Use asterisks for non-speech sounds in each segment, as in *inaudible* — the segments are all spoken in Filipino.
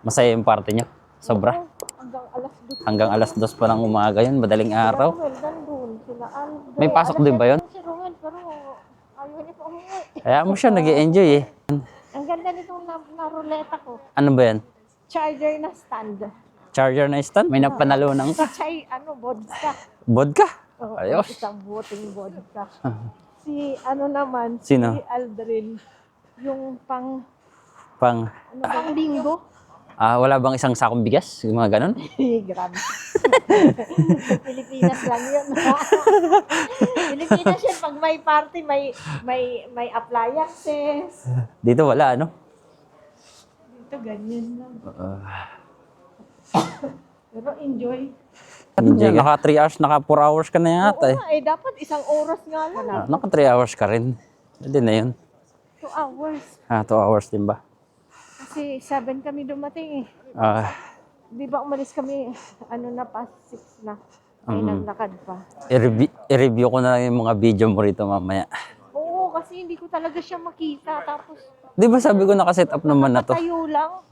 Masaya yung party nyo. Sobra. Hanggang alas dos. Hanggang alas dos pa ng umaga yun, madaling araw. Sila Ruel, nandun. Sila Aldo. May pasok din ba yun? siyete Si Ruel, pero ayaw niya pa umuwi. Kaya mo siya nag enjoy eh. Ang ganda nitong na, na ruleta ko. Ano ba yan? Charger na stand. Charger na stand? May napanalunan ka. Chay, ano, vodka. Vodka? Oo, Ayos. Isang buting vodka. si, ano naman, Sino? si Aldrin. Yung pang, Pang, ano, pang linggo. Ah, wala bang isang sakong bigas? Yung mga ganun? *laughs* Grabe. *laughs* Pilipinas lang yun. *laughs* Pilipinas yun. Pag may party, may may may appliances. Dito wala, ano? Dito ganyan lang. Ah, Pero enjoy. enjoy ka. Naka 3 hours, naka 4 hours ka na yata Oo eh. eh, dapat isang oras nga lang. Naka 3 hours ka rin. Pwede na yun. Two hours. Ah, 2 hours din ba? Kasi seven kami dumating eh. Ah, Di ba umalis kami, ano na pa, six na. Ay, naglakad pa. i-review, i-review ko na lang yung mga video mo rito mamaya. Oo, kasi hindi ko talaga siya makita. Tapos, Di ba sabi ko naka-set up naman na to? tayo lang.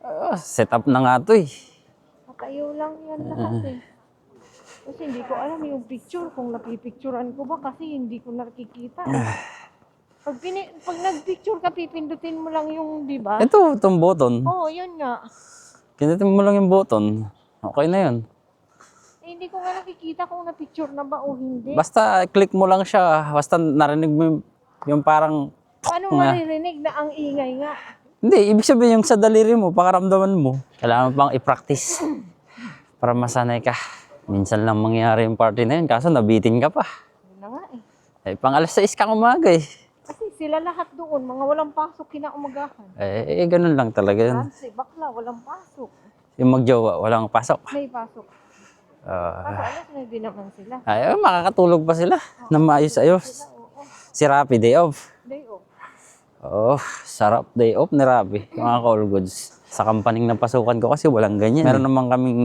Ah, set up na nga to eh. Matayo lang yan lahat eh. Kasi hindi ko alam yung picture, kung napipicturean ko ba kasi hindi ko nakikita. eh. Pag, pini- pag nag-picture ka, pipindutin mo lang yung, di ba? Ito, itong button. Oo, yun nga. Kinitin mo lang yung button. Okay na yun. Eh, hindi ko nga nakikita kung na-picture na ba o hindi. Basta click mo lang siya. Basta narinig mo yung, yung parang... Paano nga. maririnig na ang ingay nga? Hindi, ibig sabihin yung sa daliri mo, pakaramdaman mo. Kailangan pang i-practice. *laughs* Para masanay ka. Minsan lang mangyari yung party na yun, kaso nabitin ka pa. Yun na nga eh. Eh, pang alas 6 ka umaga eh. Kasi sila lahat doon, mga walang pasok, kinaumagahan. Eh, eh, ganun lang talaga yun. Francis, bakla, walang pasok. Yung magjowa, walang pasok. May pasok. Ah, Kaso alas din naman sila. ay, makakatulog pa sila na maayos-ayos. Oo, Si Rapi, day off. day off. Oh, sarap day off ni Rabi, mga call goods. Sa kampaning na pasukan ko kasi walang ganyan. Meron naman kaming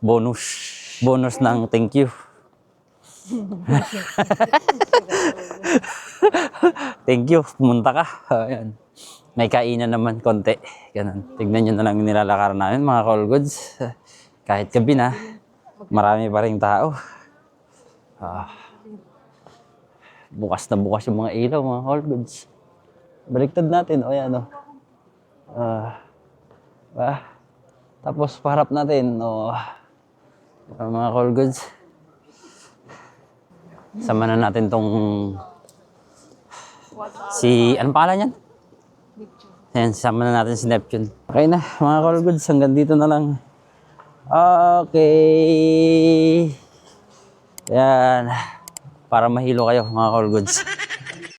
bonus. Bonus ng thank you. *laughs* thank you, pumunta ka. Ayan. May kainan naman konti. Ganun. Tignan nyo na lang nilalakaran namin mga call goods. Kahit gabi na, marami pa rin tao. Ah. Bukas na bukas yung mga ilaw, mga call goods. Baliktad natin. O yan, o. Ah. ah. Tapos paharap natin. O. Ah, mga call goods. Sama na natin tong si, anong pangalan yan? Ayan, sama na natin si Neptune. Okay na, mga call goods. Hanggang dito na lang. Okay. Yan. Para mahilo kayo, mga call goods.